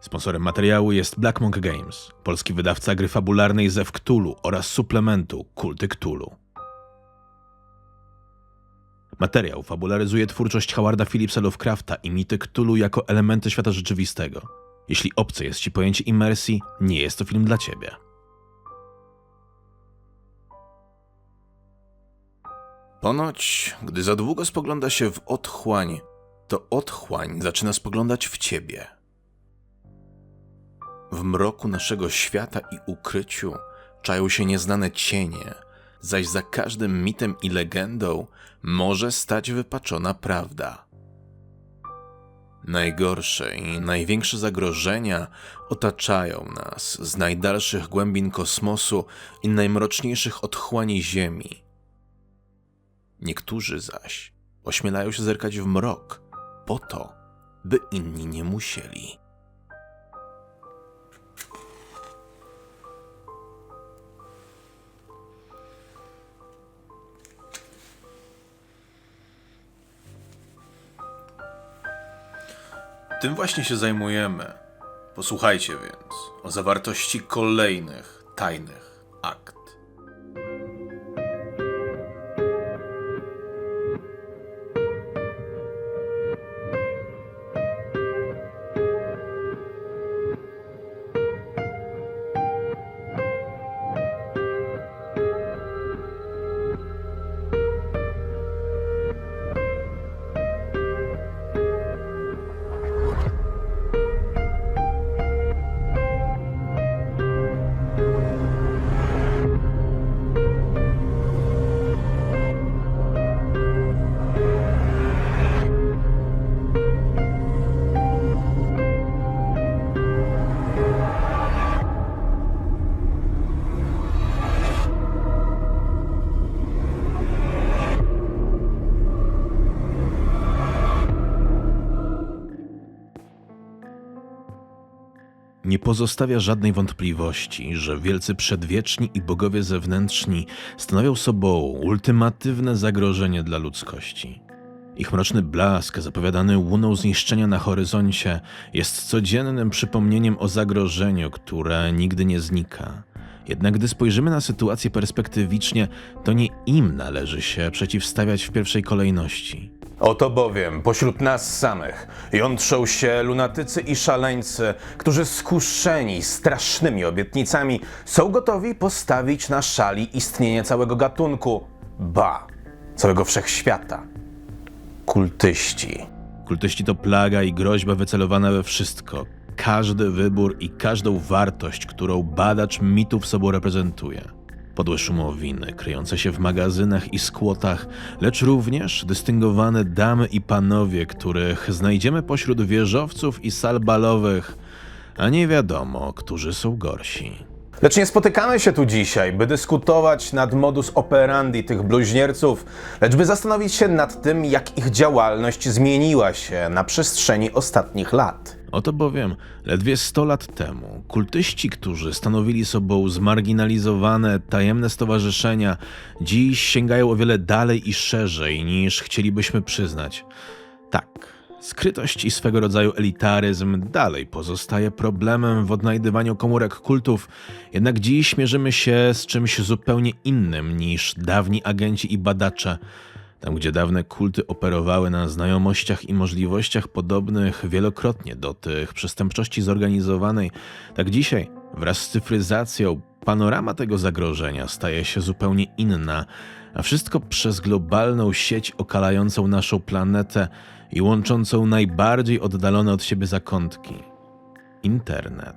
Sponsorem materiału jest Black Monk Games, polski wydawca gry fabularnej ze Cthulhu oraz suplementu Kulty Cthulhu. Materiał fabularyzuje twórczość Howarda Phillipsa Lovecrafta i mity Cthulhu jako elementy świata rzeczywistego. Jeśli obce jest ci pojęcie imersji, nie jest to film dla ciebie. Ponoć, gdy za długo spogląda się w otchłań, to otchłań zaczyna spoglądać w ciebie. W mroku naszego świata i ukryciu czają się nieznane cienie, zaś za każdym mitem i legendą może stać wypaczona prawda. Najgorsze i największe zagrożenia otaczają nas z najdalszych głębin kosmosu i najmroczniejszych otchłani Ziemi. Niektórzy zaś ośmielają się zerkać w mrok, po to, by inni nie musieli. Tym właśnie się zajmujemy. Posłuchajcie więc o zawartości kolejnych tajnych akt. Pozostawia żadnej wątpliwości, że wielcy przedwieczni i bogowie zewnętrzni stanowią sobą ultimatywne zagrożenie dla ludzkości. Ich mroczny blask, zapowiadany łuną zniszczenia na horyzoncie, jest codziennym przypomnieniem o zagrożeniu, które nigdy nie znika. Jednak gdy spojrzymy na sytuację perspektywicznie, to nie im należy się przeciwstawiać w pierwszej kolejności. Oto bowiem pośród nas samych jątrzą się lunatycy i szaleńcy, którzy skuszeni strasznymi obietnicami są gotowi postawić na szali istnienie całego gatunku, ba, całego wszechświata. Kultyści. Kultyści to plaga i groźba wycelowana we wszystko. Każdy wybór i każdą wartość, którą badacz mitów sobą reprezentuje. Podłe szumowiny, kryjące się w magazynach i skłotach, lecz również dystyngowane damy i panowie, których znajdziemy pośród wieżowców i sal balowych, a nie wiadomo, którzy są gorsi. Lecz nie spotykamy się tu dzisiaj, by dyskutować nad modus operandi tych bluźnierców, lecz by zastanowić się nad tym, jak ich działalność zmieniła się na przestrzeni ostatnich lat. Oto bowiem ledwie 100 lat temu kultyści, którzy stanowili sobą zmarginalizowane, tajemne stowarzyszenia, dziś sięgają o wiele dalej i szerzej niż chcielibyśmy przyznać. Tak, skrytość i swego rodzaju elitaryzm dalej pozostaje problemem w odnajdywaniu komórek kultów, jednak dziś mierzymy się z czymś zupełnie innym niż dawni agenci i badacze. Tam, gdzie dawne kulty operowały na znajomościach i możliwościach podobnych wielokrotnie do tych przestępczości zorganizowanej, tak dzisiaj, wraz z cyfryzacją, panorama tego zagrożenia staje się zupełnie inna, a wszystko przez globalną sieć okalającą naszą planetę i łączącą najbardziej oddalone od siebie zakątki internet.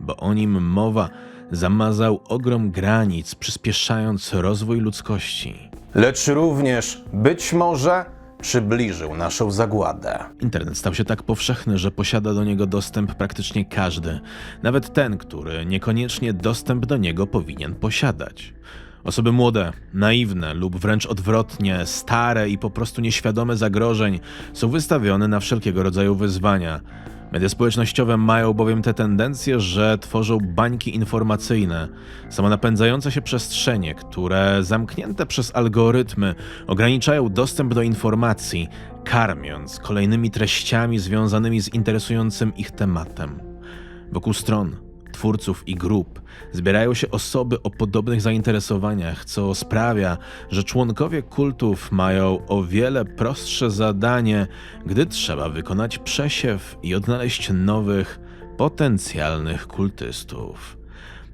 Bo o nim mowa zamazał ogrom granic, przyspieszając rozwój ludzkości. Lecz również, być może, przybliżył naszą zagładę. Internet stał się tak powszechny, że posiada do niego dostęp praktycznie każdy, nawet ten, który niekoniecznie dostęp do niego powinien posiadać. Osoby młode, naiwne lub wręcz odwrotnie, stare i po prostu nieświadome zagrożeń są wystawione na wszelkiego rodzaju wyzwania. Media społecznościowe mają bowiem tę tendencję, że tworzą bańki informacyjne, samonapędzające się przestrzenie, które zamknięte przez algorytmy ograniczają dostęp do informacji, karmiąc kolejnymi treściami związanymi z interesującym ich tematem. Wokół stron, twórców i grup zbierają się osoby o podobnych zainteresowaniach, co sprawia, że członkowie kultów mają o wiele prostsze zadanie, gdy trzeba wykonać przesiew i odnaleźć nowych, potencjalnych kultystów.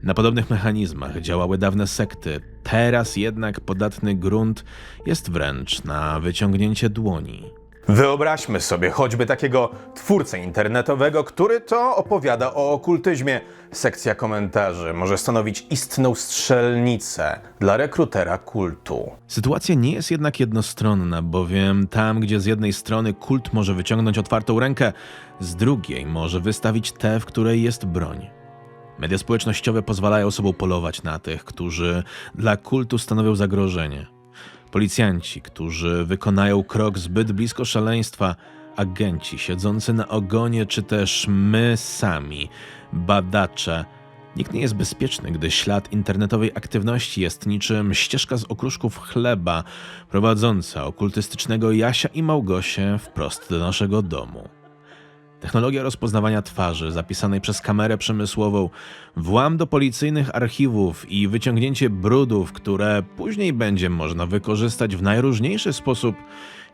Na podobnych mechanizmach działały dawne sekty, teraz jednak podatny grunt jest wręcz na wyciągnięcie dłoni. Wyobraźmy sobie choćby takiego twórcę internetowego, który to opowiada o okultyzmie. Sekcja komentarzy może stanowić istną strzelnicę dla rekrutera kultu. Sytuacja nie jest jednak jednostronna, bowiem tam, gdzie z jednej strony kult może wyciągnąć otwartą rękę, z drugiej może wystawić tę, w której jest broń. Media społecznościowe pozwalają sobą polować na tych, którzy dla kultu stanowią zagrożenie. Policjanci, którzy wykonają krok zbyt blisko szaleństwa, agenci siedzący na ogonie, czy też my sami, badacze. Nikt nie jest bezpieczny, gdy ślad internetowej aktywności jest niczym ścieżka z okruszków chleba, prowadząca okultystycznego Jasia i Małgosię wprost do naszego domu. Technologia rozpoznawania twarzy zapisanej przez kamerę przemysłową, włam do policyjnych archiwów i wyciągnięcie brudów, które później będzie można wykorzystać w najróżniejszy sposób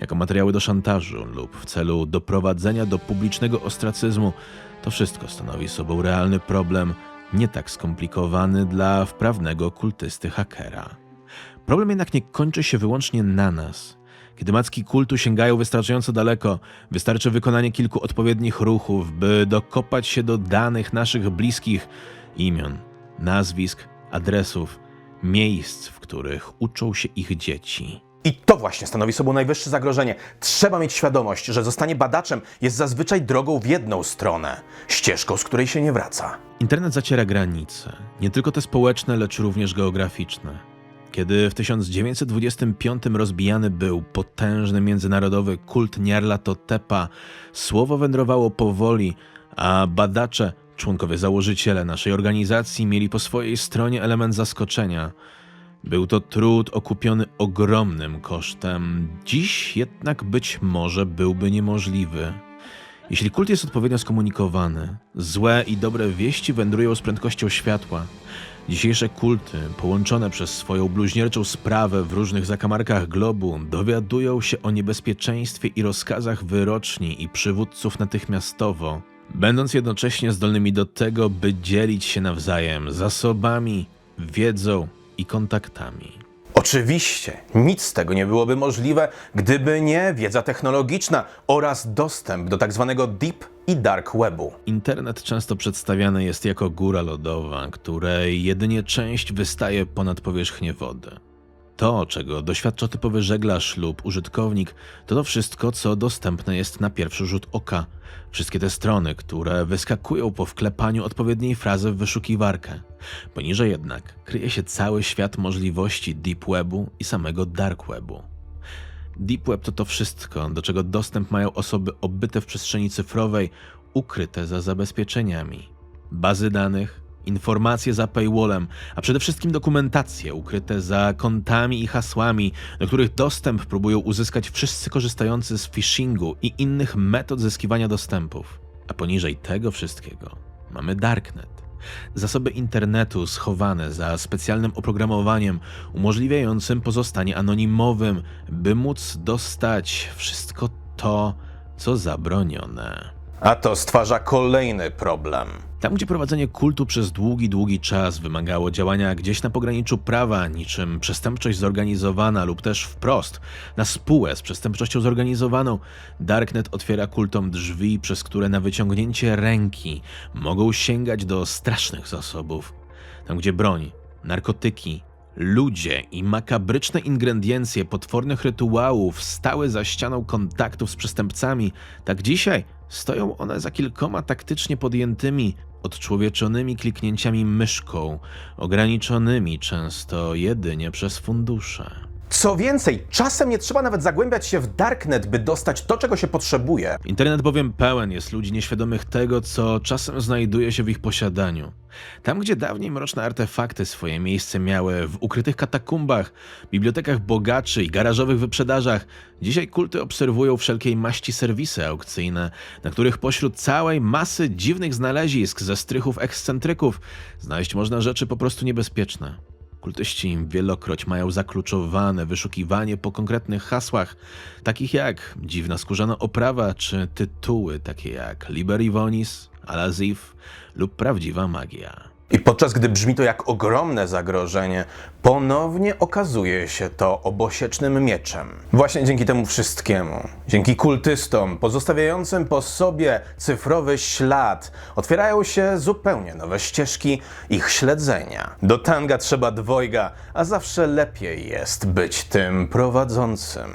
jako materiały do szantażu lub w celu doprowadzenia do publicznego ostracyzmu, to wszystko stanowi sobą realny problem, nie tak skomplikowany dla wprawnego kultysty hakera. Problem jednak nie kończy się wyłącznie na nas. Kiedy macki kultu sięgają wystarczająco daleko, wystarczy wykonanie kilku odpowiednich ruchów, by dokopać się do danych naszych bliskich imion, nazwisk, adresów, miejsc, w których uczą się ich dzieci. I to właśnie stanowi sobą najwyższe zagrożenie. Trzeba mieć świadomość, że zostanie badaczem jest zazwyczaj drogą w jedną stronę, ścieżką, z której się nie wraca. Internet zaciera granice, nie tylko te społeczne, lecz również geograficzne. Kiedy w 1925 rozbijany był potężny międzynarodowy kult Nyarlathotepa, słowo wędrowało powoli, a badacze, członkowie założyciele naszej organizacji mieli po swojej stronie element zaskoczenia. Był to trud okupiony ogromnym kosztem, dziś jednak być może byłby niemożliwy. Jeśli kult jest odpowiednio skomunikowany, złe i dobre wieści wędrują z prędkością światła. Dzisiejsze kulty, połączone przez swoją bluźnierczą sprawę w różnych zakamarkach globu, dowiadują się o niebezpieczeństwie i rozkazach wyroczni i przywódców natychmiastowo, będąc jednocześnie zdolnymi do tego, by dzielić się nawzajem zasobami, wiedzą i kontaktami. Oczywiście, nic z tego nie byłoby możliwe, gdyby nie wiedza technologiczna oraz dostęp do tzw. deep i dark webu. Internet często przedstawiany jest jako góra lodowa, której jedynie część wystaje ponad powierzchnię wody. To, czego doświadcza typowy żeglarz lub użytkownik, to to wszystko, co dostępne jest na pierwszy rzut oka. Wszystkie te strony, które wyskakują po wklepaniu odpowiedniej frazy w wyszukiwarkę. Poniżej jednak kryje się cały świat możliwości Deep Webu i samego Dark Webu. Deep Web to to wszystko, do czego dostęp mają osoby obyte w przestrzeni cyfrowej, ukryte za zabezpieczeniami. Bazy danych, informacje za paywallem, a przede wszystkim dokumentacje ukryte za kontami i hasłami, do których dostęp próbują uzyskać wszyscy korzystający z phishingu i innych metod zyskiwania dostępów. A poniżej tego wszystkiego mamy Darknet. Zasoby internetu schowane za specjalnym oprogramowaniem umożliwiającym pozostanie anonimowym, by móc dostać wszystko to, co zabronione. A to stwarza kolejny problem. Tam, gdzie prowadzenie kultu przez długi, długi czas wymagało działania gdzieś na pograniczu prawa, niczym przestępczość zorganizowana lub też wprost na spółę z przestępczością zorganizowaną, Darknet otwiera kultom drzwi, przez które na wyciągnięcie ręki mogą sięgać do strasznych zasobów. Tam, gdzie broń, narkotyki, ludzie i makabryczne ingrediencje potwornych rytuałów stały za ścianą kontaktów z przestępcami, tak dzisiaj stoją one za kilkoma taktycznie podjętymi, odczłowieczonymi kliknięciami myszką, ograniczonymi często jedynie przez fundusze. Co więcej, czasem nie trzeba nawet zagłębiać się w darknet, by dostać to, czego się potrzebuje. Internet bowiem pełen jest ludzi nieświadomych tego, co czasem znajduje się w ich posiadaniu. Tam, gdzie dawniej mroczne artefakty swoje miejsce miały w ukrytych katakumbach, bibliotekach bogaczy i garażowych wyprzedażach, dzisiaj kulty obserwują wszelkiej maści serwisy aukcyjne, na których pośród całej masy dziwnych znalezisk ze strychów ekscentryków znaleźć można rzeczy po prostu niebezpieczne. Kultyści wielokroć mają zakluczowane wyszukiwanie po konkretnych hasłach, takich jak dziwna skórzana oprawa czy tytuły takie jak Liber Ivonis, Alazif lub prawdziwa magia. I podczas gdy brzmi to jak ogromne zagrożenie, ponownie okazuje się to obosiecznym mieczem. Właśnie dzięki temu wszystkiemu, dzięki kultystom pozostawiającym po sobie cyfrowy ślad, otwierają się zupełnie nowe ścieżki ich śledzenia. Do tanga trzeba dwojga, a zawsze lepiej jest być tym prowadzącym.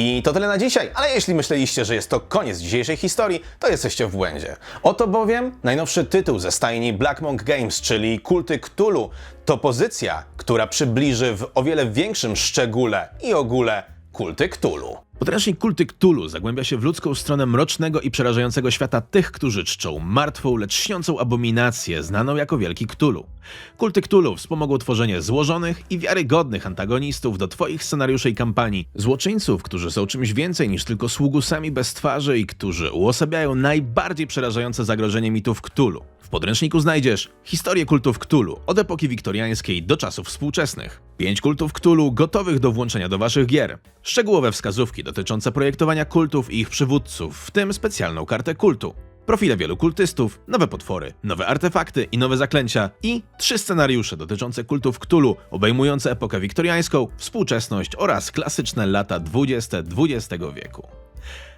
I to tyle na dzisiaj, ale jeśli myśleliście, że jest to koniec dzisiejszej historii, to jesteście w błędzie. Oto bowiem najnowszy tytuł ze stajni Black Monk Games, czyli Kulty Cthulhu, to pozycja, która przybliży w o wiele większym szczególe i ogóle kulty Cthulhu. Podręcznik Kulty Cthulhu zagłębia się w ludzką stronę mrocznego i przerażającego świata tych, którzy czczą martwą, lecz śniącą abominację znaną jako Wielki Cthulhu. Kulty Cthulhu wspomogą tworzenie złożonych i wiarygodnych antagonistów do twoich scenariuszy i kampanii. Złoczyńców, którzy są czymś więcej niż tylko sługusami bez twarzy i którzy uosabiają najbardziej przerażające zagrożenie mitów Cthulhu. W podręczniku znajdziesz historię kultów Cthulhu od epoki wiktoriańskiej do czasów współczesnych. Pięć kultów Cthulhu gotowych do włączenia do waszych gier. Szczegółowe wskazówki dotyczące projektowania kultów i ich przywódców, w tym specjalną kartę kultu. Profile wielu kultystów, nowe potwory, nowe artefakty i nowe zaklęcia i trzy scenariusze dotyczące kultów Cthulhu, obejmujące epokę wiktoriańską, współczesność oraz klasyczne lata 20 XX wieku.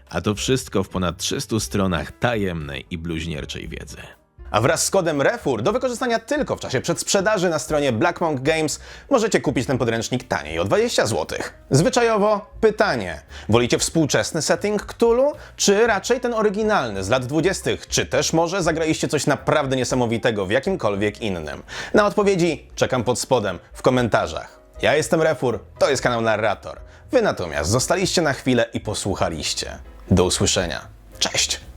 A to wszystko w ponad 300 stronach tajemnej i bluźnierczej wiedzy. A wraz z kodem REFUR do wykorzystania tylko w czasie przedsprzedaży na stronie Black Monk Games możecie kupić ten podręcznik taniej o 20 zł. Zwyczajowo pytanie: wolicie współczesny setting Cthulhu, czy raczej ten oryginalny z lat 20., czy też może zagraliście coś naprawdę niesamowitego w jakimkolwiek innym? Na odpowiedzi czekam pod spodem w komentarzach. Ja jestem Refur, to jest kanał Narrator. Wy natomiast zostaliście na chwilę i posłuchaliście. Do usłyszenia. Cześć!